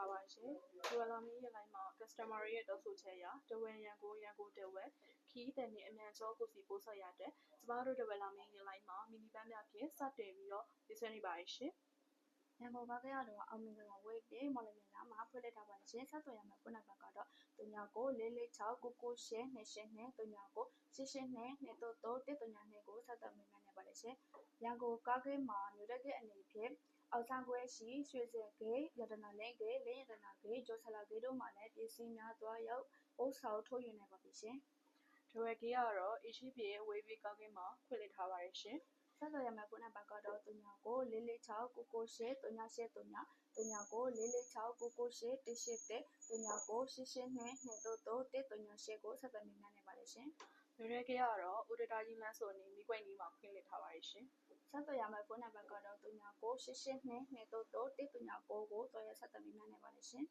ထားပါရှင်။ဒီဝလာမီရဲ့ line မှာ customer ရဲ့တောင်းဆိုချက်အရတဝယ်ရန်ကိုရန်ကိုတဝယ်ခီးတဲ့နေအမြန်ကျောကိုစီပို့ဆက်ရတဲ့ကျမတို့တဝယ်လာမီရဲ့ line မှာမီနီပန်းများဖြင့်စတင်ပြီးတော့ပြဆွဲနေပါရဲ့ရှင်ရန်ကုန်ဘာကရတော့အောင်မင်္ဂလာဝေးပြေမော်လမြိုင်လာမှာဖွင့်လိုက်တာပါရှင်ဆက်သွယ်ရမယ့်ဖုန်းနံပါတ်ကတော့396996992988928822ကိုဆက်သွယ်မိမှနေပါတယ်ရှင်ရန်ကုန်ကားဂိတ်မှာမြို့တက်တဲ့အနေဖြင့် အောက်ဆန်းခွဲရှိရွှေစင်ဂိတ်ရတနာလင်းဂိတ်လင်းရတနာဂိတ်ဂျိုဆလာဂိတ်တို့မှာလည်းပစ္စည်းများသွားရောက်ပို့ဆောင်ထုတ်ယူနိုင်ပါပြီရှင်။တဝယ်ကေကတော့ HP ရဲ့ဝေးပြီးကောက်ကင်းမှာခွင့်လစ်ထားပါရဲ့ရှင်။ဆက်သွယ်ရမယ့်ဖုန်းနံပါတ်ကတော့3994469839 3994469811 39882238ကိုဆက်သွယ်မိနိုင်ပါတယ်ရှင်မြို့ရဲကေကတော့ဦးတတာကြီးလမ်းဆိုနေမိကွိုင်ကြီးမှာခွင့်လစ်ထားပါရဲ့ရှင်။ဆက်သွယ်ရမယ့်ဖုန်းနံပါတ်ကတော့ 3988223839ကိုတော်ရဆက်သွယ်မိနိုင်ပါတယ်ရှင်